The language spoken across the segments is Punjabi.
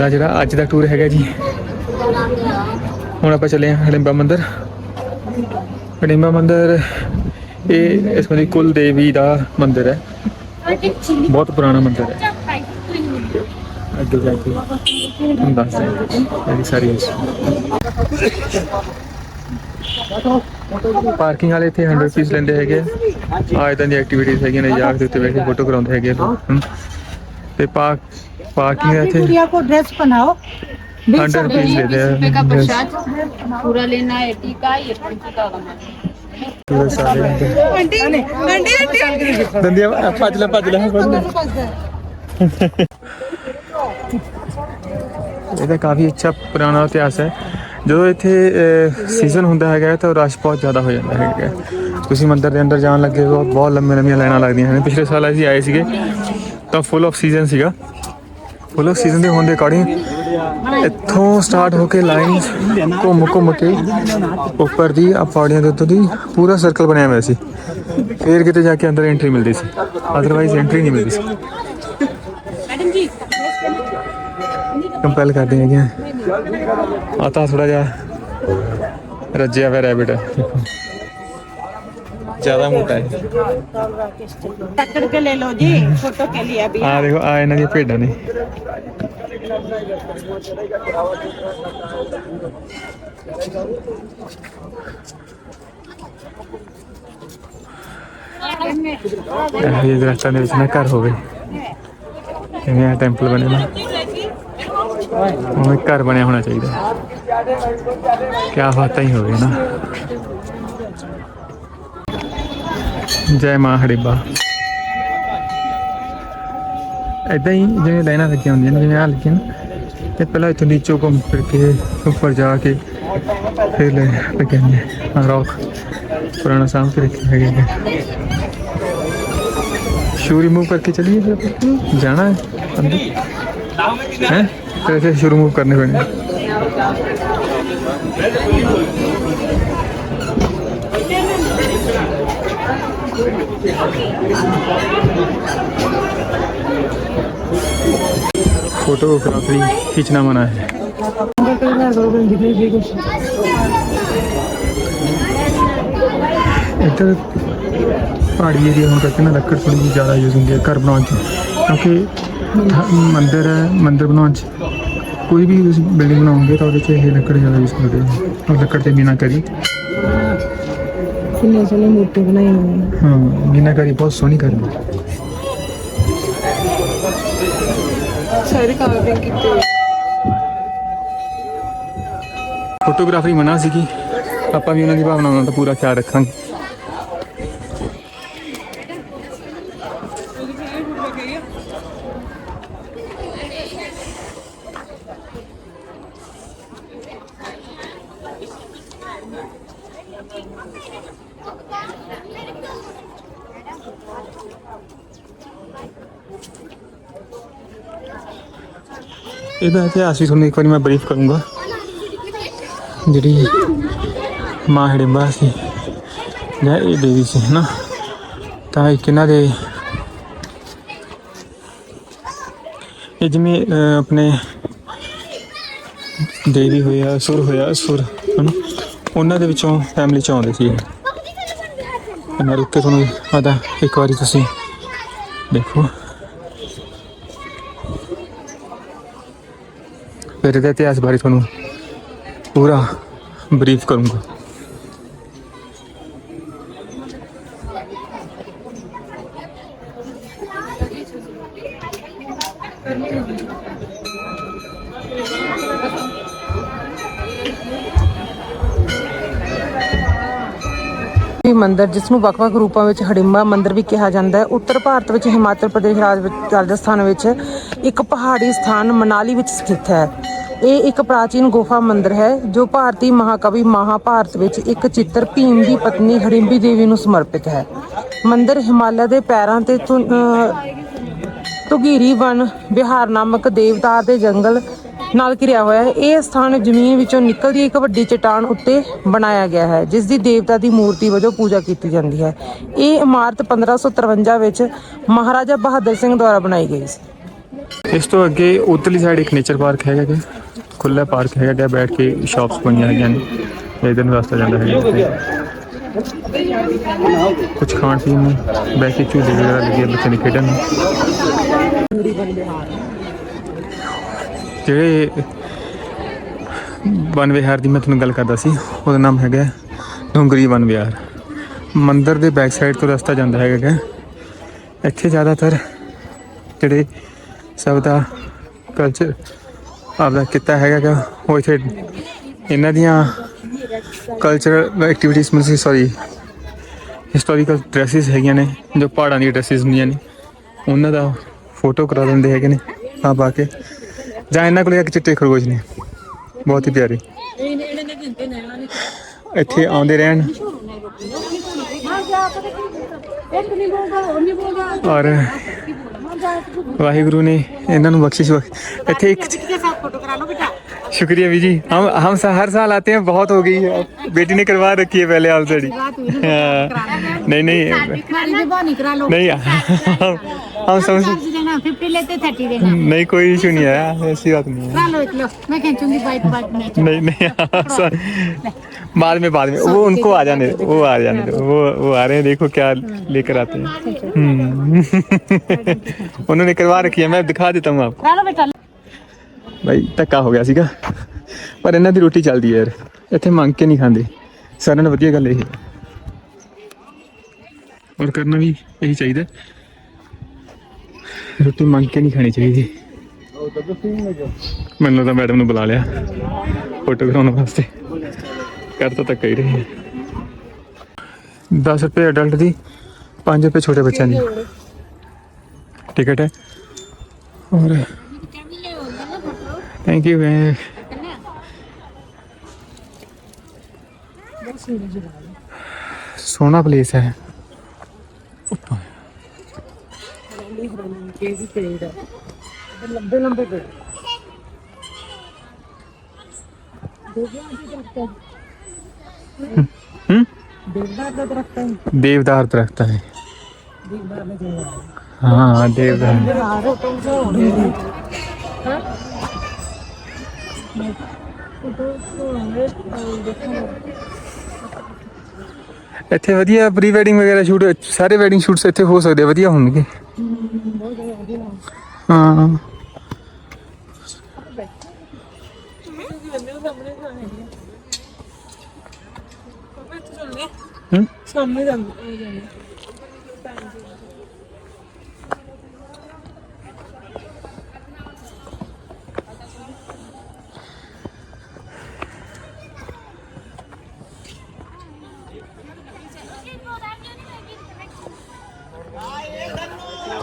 ਸਾਡਾ ਜਿਹੜਾ ਅੱਜ ਦਾ ਟੂਰ ਹੈਗਾ ਜੀ। ਹੁਣ ਆਪਾਂ ਚੱਲੇ ਹਾਂ ਹੜਿੰਬਾ ਮੰਦਿਰ। ਹੜਿੰਬਾ ਮੰਦਿਰ, ਇਹ ਇਸ ਦੀ ਕੁਲ ਦੇਵੀ ਦਾ ਮੰਦਿਰ ਹੈ। ਬਹੁਤ ਪੁਰਾਣਾ ਮੰਦਿਰ ਹੈ। ਅੱਗੇ ਜਾ ਕੇ ਤੁਹਾਨੂੰ ਦੱਸਦੇ ਹਾਂ ਇਹਦੀ ਸਾਰੀ ਪਾਰਕਿੰਗ ਵਾਲੇ ਇੱਥੇ 100 ਰੁਪਏ ਲੈਂਦੇ ਹੈਗੇ ਆ। ਇਦਾਂ ਦੀ ਐਕਟੀਵਿਟੀਜ਼ ਹੈਗੀਆਂ ਨੇ ਯਾਰ ਦੇ ਉੱਤੇ ਬੈਠ ਕੇ ਫੋਟੋ ਕਰਾਉਂਦੇ ਹੈਗੇ ਆ ਲੋਕ, ਹਮ। ਤੇ ਪਾਰਕ ਪਾਰਕਿੰਗ आपकी ਇੱਥੇ गुड़िया को ड्रेस पहनाओ 100 ਰੁਪਏ ਲੈਂਦੇ रुपए का ਆ प्रसाद पूरा लेना है टीका ये टीका का ਪੂਰੇ ਸਾਰੇ आंटी आंटी आंटी ਦੰਦੀਆਂ ਭੱਜ ਲੈ ਭੱਜ ਲੈ ਭੱਜ ਲੈ ਇਹਦਾ ਕਾਫੀ ਅੱਛਾ ਪੁਰਾਣਾ ਇਤਿਹਾਸ ਹੈ ਜਦੋਂ ਇੱਥੇ ਸੀਜ਼ਨ ਹੁੰਦਾ ਹੈਗਾ ਤਾਂ ਰਸ਼ ਬਹੁਤ ਜ਼ਿਆਦਾ ਹੋ ਜਾਂਦਾ ਹੈਗਾ ਤੁਸੀਂ ਮੰਦਿਰ ਦੇ ਅੰਦਰ ਜਾਣ ਲੱਗੇ ਹੋ ਬਹੁਤ ਲੰਮੇ ਲੰਮੀਆਂ ਲਾਈਨਾਂ ਲੱਗਦੀਆਂ ਹਨ ਪਿਛਲੇ ਸਾਲ ਅਸੀਂ ਆਏ ਸੀਗੇ ਤਾਂ ਫੁੱਲ ਆਫ ਸੀਜ਼ਨ ਸੀਗਾ ਫੁੱਲ ਆਫ ਸੀਜ਼ਨ ਦੇ ਹੋਣ ਦੇ ਅਕੋਰਡਿੰਗ ਇੱਥੋਂ ਸਟਾਰਟ ਹੋ ਕੇ ਲਾਈਨ ਘੁੰਮ ਘੁੰਮ ਕੇ ਉੱਪਰ ਦੀ ਆ ਪੌੜੀਆਂ ਦੇ ਉੱਤੋਂ ਦੀ ਪੂਰਾ ਸਰਕਲ ਬਣਿਆ ਹੋਇਆ ਸੀ। ਫੇਰ ਕਿਤੇ ਜਾ ਕੇ ਅੰਦਰ ਐਂਟਰੀ ਮਿਲਦੀ ਸੀ। ਅਦਰਵਾਈਜ਼ ਐਂਟਰੀ ਨਹੀਂ ਮਿਲਦੀ ਸੀ। ਕੰਪੈਲ ਕਰਦੇ ਹੈਗੇ ਆ। ਤਾਂ ਥੋੜਾ ਜਿਹਾ ਰੱਜਿਆ ਹੋਇਆ ਰੈਬਿਟ ਹੈ ਜ਼ਿਆਦਾ ਮੋਟਾ ਹੈ पकड़ के ले लो जी फोटो के लिए अभी ਆ ਦੇਖੋ ਆ ਇਹਨਾਂ ਦੀਆਂ ਭੇਡਾਂ ਨੇ ਇਹ ਜਿਹੇ ਦਰਖਤਾਂ ਦੇ ਵਿੱਚ ਨਾ ਘਰ ਹੋਵੇ ਜਿਵੇਂ ਆ ਟੈਂਪਲ ਬਣੇ ਨਾ ਉਹ ਘਰ ਬਣਿਆ ਹੋਣਾ ਚਾਹੀਦਾ ਕਿਆ ਬਾਤਾਂ ਹੀ ਹੋਵੇ ਨਾ ਜੈ ਮਾਂ ਹੜਿੱਬਾ ਇਦਾਂ ਹੀ ਜਿਵੇਂ ਲਾਈਨਾਂ ਲੱਗੀਆਂ ਹੁੰਦੀਆਂ ਨੇ, ਜਿਵੇਂ ਆ ਲੱਗੀਆਂ ਤੇ ਪਹਿਲਾਂ ਇੱਥੋਂ ਨੀਚੋਂ ਘੁੰਮ ਫਿਰ ਕੇ, ਉੱਪਰ ਜਾ ਕੇ ਫਿਰ ਲੈ ਲੱਗੇ ਨੇ ਰੌਕ। ਪੁਰਾਣਾ ਸਾਹਮਣੇ ਕੇ ਰੱਖੇ ਹੈਗੇ ਨੇ। ਸ਼ੂ ਰਿਮੂਵ ਕਰਕੇ ਚਲੀਏ ਫਿਰ ਆਪਾਂ? ਜਾਣਾ ਹੈ? ਅੰਦਰ? ਹੈ? ਫਿਰ ਸ਼ੂ ਰਿਮੂਵ ਕਰਨੇ ਪੈਣੇ फोटोग्राफी खींचना मना है ਇੱਧਰ ਪਹਾੜੀ ਏਰੀਆ ਹੋਣ ਕਰਕੇ ਨਾ ਲੱਕੜ ਥੋੜੀ ਜਿਹੀ ਜ਼ਿਆਦਾ ਯੂਜ਼ ਹੁੰਦੀ ਹੈ ਘਰ ਬਣਾਉਣ 'ਚ ਕਿਉਂਕਿ ਥ- ਮੰਦਿਰ ਹੈ ਮੰਦਿਰ ਬਣਾਉਣ 'ਚ ਕੋਈ ਵੀ ਤੁਸੀਂ ਬਿਲਡਿੰਗ ਬਣਾਉਂਗੇ ਤਾਂ ਉਹਦੇ 'ਚ ਇਹ ਲੱਕੜ ਜ਼ਿਆਦਾ ਯੂਜ਼ ਕਰਦੇ ਹੈ ਔਰ ਲੱਕੜ ਤੇ ਮੀਨਾਕਾਰੀ कितने ਅਸੀਂ ਨੈਚੁਰਲੀ ਮੂਰਤੀ ਬਣਾਈ ਹੋਈ ਹੈ ਹਾਂ ਮੀਨਾਕਾਰੀ ਬਹੁਤ ਸੋਹਣੀ ਕਰਦੀ ਹੈ ਸਾਰੀ ਕਾਰਵਿੰਗ ਫੋਟੋਗ੍ਰਾਫੀ ਮਨਾ ਸੀਗੀ। ਆਪਾਂ ਵੀ ਉਹਨਾਂ ਦੀ ਭਾਵਨਾਵਾਂ ਦਾ ਪੂਰਾ ਖਿਆਲ ਰੱਖਾਂਗੇ। ਇਹਦਾ ਇਤਿਹਾਸ ਵੀ ਤੁਹਾਨੂੰ ਇੱਕ ਵਾਰੀ ਮੈਂ ਬਰੀਫ ਕਰੂੰਗਾ। ਜਿਹੜੀ ਮਾਂ ਹੜਿੰਬਾ ਸੀ, ਜਾਂ ਇਹ ਦੇਵੀ ਸੀ ਨਾ ਤਾਂ ਇੱਕ ਇਹਨਾਂ ਦੇ ਇਹ ਜਿਵੇਂ ਆਪਣੇ ਦੇਵੀ ਹੋਇਆ, ਸੁਰ ਹੋਇਆ, ਸੁਰ, ਹਨਾ? ਉਹਨਾਂ ਦੇ ਵਿੱਚੋਂ ਫੈਮਿਲੀ ਚ ਆਉਂਦੇ ਸੀ। ਇਹ। ਤੇ ਮੈਂ ਰੁੱਕ ਕੇ ਤੁਹਾਨੂੰ ਆਦਾ, ਇੱਕ ਵਾਰੀ ਤੁਸੀਂ ਦੇਖੋ। ਫਿਰ ਇਹਦੇ ਇਤਿਹਾਸ ਬਾਰੇ ਤੁਹਾਨੂੰ ਪੂਰਾ ਬਰੀਫ ਕਰੂੰਗਾ। ਵੀ ਮੰਦਿਰ ਜਿਸ ਨੂੰ ਵੱਖ-ਵੱਖ ਰੂਪਾਂ ਵਿੱਚ ਹੜਿੰਬਾ ਮੰਦਿਰ ਵੀ ਕਿਹਾ ਜਾਂਦਾ ਹੈ। ਉੱਤਰ ਭਾਰਤ ਵਿੱਚ, ਹਿਮਾਚਲ ਪ੍ਰਦੇਸ਼ ਰਾਜ ਵਿੱਚ, ਰਾਜਸਥਾਨ ਵਿੱਚ ਇੱਕ ਪਹਾੜੀ ਸਥਾਨ ਮਨਾਲੀ ਵਿੱਚ ਸਥਿਤ ਹੈ। ਇਹ ਇੱਕ ਪ੍ਰਾਚੀਨ ਗੁਫਾ ਮੰਦਿਰ ਹੈ, ਜੋ ਭਾਰਤੀ ਮਹਾਕਵੀ ਮਹਾਭਾਰਤ ਵਿੱਚ ਇੱਕ ਚਿੱਤਰ ਭੀਮ ਦੀ ਪਤਨੀ ਹਰਿੰਬੀ ਦੇਵੀ ਨੂੰ ਸਮਰਪਿਤ ਹੈ। ਮੰਦਿਰ ਹਿਮਾਲਿਆ ਦੇ ਪੈਰਾਂ ਤੇ ਧੁ- ਤੁਗੀਰੀ ਵਨ ਬਿਹਾਰ ਨਾਮਕ ਦੇਵਦਾਰ ਦੇ ਜੰਗਲ ਨਾਲ ਘਿਰਿਆ ਹੋਇਆ ਹੈ। ਇਹ ਸਥਾਨ ਜ਼ਮੀਨ ਵਿੱਚੋਂ ਨਿਕਲਦੀ ਇੱਕ ਵੱਡੀ ਚਟਾਨ ਉੱਤੇ ਬਣਾਇਆ ਗਿਆ ਹੈ, ਜਿਸ ਦੀ ਦੇਵਤਾ ਦੀ ਮੂਰਤੀ ਵਜੋਂ ਪੂਜਾ ਕੀਤੀ ਜਾਂਦੀ ਹੈ। ਇਹ ਇਮਾਰਤ 1553 ਵਿੱਚ ਮਹਾਰਾਜਾ ਬਹਾਦਰ ਸਿੰਘ ਦੁਆਰਾ ਬਣਾਈ ਗਈ ਸੀ। ਇਸ ਤੋਂ ਅੱਗੇ ਉਤਲੀ ਸਾਈਡ ਇੱਕ ਨੇਚਰ ਪਾਰਕ ਹੈਗਾ ਕਿ ਖੁੱਲਾ ਪਾਰਕ ਹੈਗਾ ਗਾ, ਬੈਠ ਕੇ ਸ਼ਾਪਸ ਬਣੀਆਂ ਹੈਗੀਆਂ ਨੇ। ਇਹਦੇ ਨੂੰ ਰਸਤਾ ਜਾਂਦਾ ਹੈ ਕੁਝ ਖਾਣ ਪੀਣ ਨੂੰ ਬੈਠ ਕੇ ਝੂਲੇ ਵਗੈਰਾ ਲੱਗੇ ਆ ਬੱਚੇ ਨੇ ਖੇਡਣ ਨੂੰ। ਜਿਹੜੇ ਵਨ ਵਿਹਾਰ ਦੀ ਮੈਂ ਤੁਹਾਨੂੰ ਗੱਲ ਕਰਦਾ ਸੀ ਉਹਦਾ ਨਾਮ ਹੈਗਾ ਡੋਂਗਰੀ ਵਨ ਵਿਹਾਰ। ਮੰਦਰ ਦੇ ਬੈਕ ਸਾਈਡ ਤੋਂ ਰਸਤਾ ਜਾਂਦਾ ਹੈਗਾ ਇੱਥੇ ਜ਼ਿਆਦਾਤਰ ਜਿਹੜੇ ਸਭ ਦਾ ਕਲਚਰ ਆਪਦਾ ਕਿੱਤਾ ਹੈਗਾ ਗਾ, ਉਹ ਇੱਥੇ ਇਹਨਾਂ ਦੀਆਂ ਕਲਚਰਲ ਐਕਟੀਵਿਟੀਜ਼ ਮਤਲਬ ਸੌਰੀ ਹਿਸਟੋਰੀਕਲ ਡਰੈਸਿਸ ਹੈਗੀਆਂ ਨੇ ਜੋ ਪਹਾੜਾਂ ਦੀਆਂ ਡਰੈਸਿਸ ਹੁੰਦੀਆਂ ਨੇ ਉਹਨਾਂ ਦਾ ਫੋਟੋ ਕਰਾ ਦਿੰਦੇ ਹੈਗੇ ਨੇ ਆ ਪਾ ਕੇ। ਜਾਂ ਇਹਨਾਂ ਕੋਲ ਇੱਕ ਚਿੱਟੇ ਖਰਗੋਸ਼ ਨੇ। ਬਹੁਤ ਹੀ ਪਿਆਰੇ। ਇੱਥੇ ਆਉਂਦੇ ਰਹਿਣ। ਔਰ ਵਾਹਿਗੁਰੂ ਨੇ ਇਹਨਾਂ ਨੂੰ ਬਖਸ਼ਿਸ਼ ਬਖਸ਼ ਇੱਥੇ ਇੱਕ के साथ फोटो करा लो बेटा शुक्रिया भी जी हम हम सा- हर साल आते हैं बहुत हो गई है बेटी ने करवा रखी है पहले ऑलरेडी नहीं नहीं हमारी जुबानी करा लो नहीं हम हम समझ चार्ज देना फिफ्टी लेते थर्टी देना नहीं कोई इशू नहीं है ऐसी बात नहीं है करा लो एक लो मैं खींचूंगी बाइक बाइक में नहीं नहीं हाँ, सर, बाद में बाद में वो उनको आ जाने दो, वो आ जाने दो वो वो आ रहे हैं देखो क्या लेकर आते हैं हम्म। उन्होंने करवा रखी है मैं दिखा देता हूँ आपको करा लो बेटा ਬਾਈ ਧੱਕਾ ਹੋ ਗਿਆ ਸੀਗਾ ਪਰ ਇਹਨਾਂ ਦੀ ਰੋਟੀ ਚੱਲਦੀ ਹੈ ਯਾਰ ਇੱਥੇ ਮੰਗ ਕੇ ਨਹੀਂ ਖਾਂਦੇ ਸਾਰਿਆਂ ਨਾਲ ਵਧੀਆ ਗੱਲ ਇਹ ਹੈ ਔਰ ਕਰਨਾ ਵੀ ਇਹੀ ਚਾਹੀਦਾ ਰੋਟੀ ਮੰਗ ਕੇ ਨਹੀਂ ਖਾਣੀ ਚਾਹੀਦੀ। ਮੈਨੂੰ ਤਾਂ ਮੈਡਮ ਨੂੰ ਬੁਲਾ ਲਿਆ। ਫੋਟੋ ਕਰਾਉਣ ਵਾਸਤੇ। ਕਰ ਤਾਂ ਤੱਕ ਹੀ ਰਹੀ ਹੈ। 10 ਰੁਪਏ ਅਡਲਟ ਦੀ 5 ਰੁਪਏ ਛੋਟੇ ਬੱਚਿਆਂ ਦੀ। ਟਿਕਟ ਹੈ। ਔਰ ਥੈਂਕ ਯੂ ਮੈਂ ਸੋਹਣਾ ਪਲੇਸ ਹੈ। ਲੰਬੇ ਲੰਬੇ ਪੇੜ। ਹੂੰ। ਦੇਵਦਾਰ ਦਾ ਦਰਖਤ ਹੈ। ਦੇਵਦਾਰ ਦਰਖਤ ਹੈ। ਹਾਂ। ਦੇਵਦਾਰ। ਹਾਰ ਤੋਂ ਹੋਣੀ ਇੱਥੇ ਵਧੀਆ ਪ੍ਰੀ ਵੈਡਿੰਗ ਵਗੈਰਾ ਸ਼ੂਟ ਸਾਰੇ ਵੈਡਿੰਗ ਸ਼ੂਟਸ ਇੱਥੇ ਹੋ ਸਕਦੇ ਆ, ਵਧੀਆ ਹੋਣਗੇ। ਹਾਂ। ਹੂੰ? ਸਾਹਮਣੇ ਜਾਂਦੇ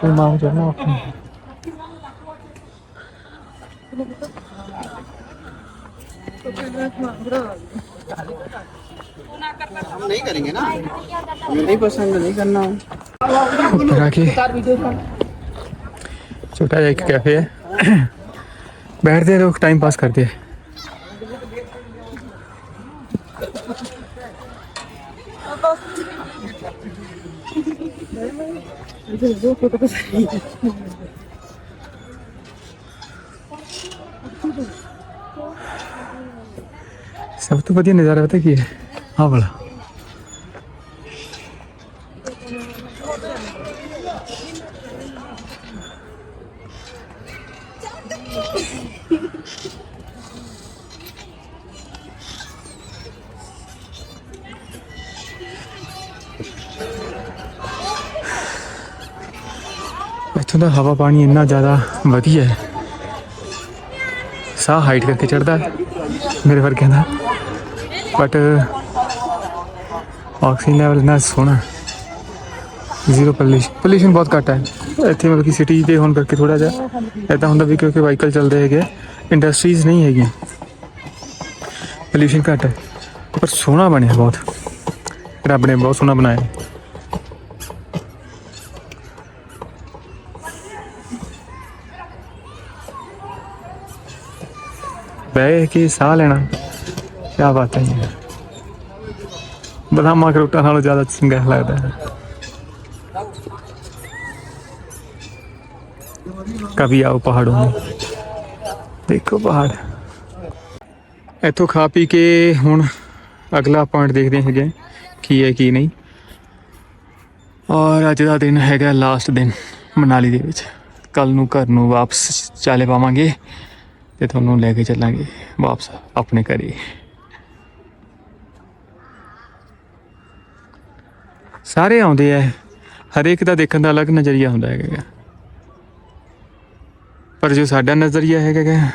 ไปมองจากนอก नहीं करेंगे ना? नहीं पसंद, नहीं करना। छोटा एक कैफ़े है। बैठते हैं लोग टाइम पास करते हैं। ਸਭ ਤੋਂ ਵਧੀਆ ਨਜ਼ਾਰਾ ਪਤਾ ਕੀ ਹੈ? ਆਹ ਵਾਲਾ। ਇੱਥੋਂ ਦਾ ਹਵਾ ਪਾਣੀ ਇੰਨਾ ਜ਼ਿਆਦਾ ਵਧੀਆ ਹੈ। ਸਾਹ ਹਾਈਟ ਕਰਕੇ ਚੜਦਾ ਮੇਰੇ ਵਰਗਿਆਂ ਦਾ। ਬਟ ਆਕਸੀਜਨ ਲੈਵਲ ਇੰਨਾ ਸੋਹਣਾ ਜ਼ੀਰੋ ਪੋਲਿਊਸ਼ਨ ਪੋਲਿਊਸ਼ਨ ਬਹੁਤ ਘੱਟ ਹੈ। ਇੱਥੇ ਮਤਲਬ ਕਿ ਸਿਟੀ ਦੇ ਹੋਣ ਕਰਕੇ ਥੋੜਾ ਜਿਹਾ ਇਦਾਂ ਹੁੰਦਾ ਵੀ ਕਿਉਂਕਿ ਵਾਹੀਕਲ ਚੱਲਦੇ ਹੈਗੇ ਇੰਡਸਟਰੀਜ਼ ਨਹੀਂ ਹੈਗੀਆਂ। ਪੋਲਿਊਸ਼ਨ ਘੱਟ ਹੈ, ਪਰ ਸੋਹਣਾ ਬਣਿਆ ਬਹੁਤ। ਰੱਬ ਨੇ ਬਹੁਤ ਸੋਹਣਾ ਬਣਾਇਆ। ਬਹਿ ਕੇ ਸਾਹ ਲੈਣਾ ਕੀ ਬਾਤ ਹੈ ਯਾਰ ਬਦਾਮਾਂ ਕਰੋਟਾ ਨਾਲੋਂ ਜ਼ਿਆਦਾ ਚੰਗਾ ਲੱਗਦਾ ਹੈ कभी आओ पहाड़ों में ਦੇਖੋ ਪਹਾੜ ਇੱਥੋਂ ਖਾ ਪੀ ਕੇ ਹੁਣ ਅਗਲਾ ਪੁਆਇੰਟ ਦੇਖਦੇ ਹੈਗੇ ਕੀ ਹੈ ਕੀ ਨਹੀਂ ਔਰ ਅੱਜ ਦਾ ਦਿਨ ਹੈਗਾ ਲਾਸਟ ਦਿਨ ਮਨਾਲੀ ਦੇ ਵਿੱਚ ਕੱਲ ਨੂੰ ਘਰ ਨੂੰ ਵਾਪਸ ਚਾਲੇ ਪਾਵਾਂਗੇ ਤੇ ਤੁਹਾਨੂੰ ਲੈ ਕੇ ਚੱਲਾਂਗੇ ਵਾਪਸ ਆਪਣੇ ਘਰੇ। ਸਾਰੇ ਆਉਂਦੇ ਆ ਹਰੇਕ ਦਾ ਦੇਖਣ ਦਾ ਅਲੱਗ ਨਜ਼ਰੀਆ ਹੁੰਦਾ ਹੈਗਾ। ਪਰ ਜੋ ਸਾਡਾ ਨਜ਼ਰੀਆ ਹੈਗਾ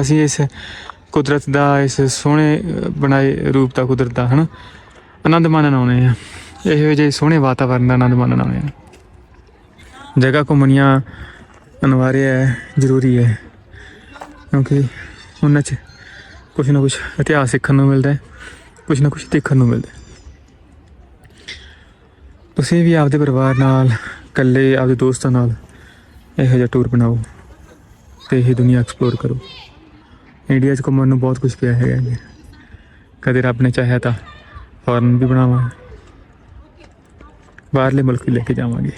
ਅਸੀਂ ਇਸ ਕੁਦਰਤ ਦਾ, ਇਸ ਸੋਹਣੇ ਬਣਾਏ ਰੂਪ ਦਾ ਕੁਦਰਤ ਦਾ, ਹਨਾ? ਆਨੰਦ ਮਾਣਨ ਆਉਣੇ ਆ। ਇਹੋ ਜਿਹੇ ਸੋਹਣੇ ਵਾਤਾਵਰਨ ਦਾ ਆਨੰਦ ਮਾਣਨ ਆਉਣੇ ਆ। ਜਗ੍ਹਾ ਘੁੰਮਣੀਆਂ ਅਨਿਵਾਰਿਆ ਹੈ ਜ਼ਰੂਰੀ ਹੈ ਕਿਉਂਕਿ ਉਹਨਾਂ 'ਚ ਕੁਝ ਨਾ ਕੁਝ ਇਤਿਹਾਸ ਸਿੱਖਣ ਨੂੰ ਮਿਲਦਾ ਹੈ ਕੁਝ ਨਾ ਕੁਝ ਦੇਖਣ ਨੂੰ ਮਿਲਦਾ ਹੈ। ਤੁਸੀਂ ਵੀ ਆਪਦੇ ਪਰਿਵਾਰ ਨਾਲ, ਇਕੱਲੇ ਆਪਦੇ ਦੋਸਤਾਂ ਨਾਲ ਇਹੋ ਜਿਹਾ ਟੂਰ ਬਣਾਓ ਤੇ ਇਹ ਦੁਨੀਆ ਐਕਸਪਲੋਰ ਕਰੋ। ਇੰਡੀਆ 'ਚ ਘੁੰਮਣ ਨੂੰ ਬਹੁਤ ਕੁਝ ਪਿਆ ਹੈਗਾ ਜੀ। ਕਦੇ ਰੱਬ ਨੇ ਚਾਹਿਆ ਤਾਂ ਫੋਰਨ ਵੀ ਬਣਾਵਾਂ, ਬਾਹਰਲੇ ਮੁਲਕ ਵੀ ਲੈ ਕੇ ਜਾਵਾਂਗੇ।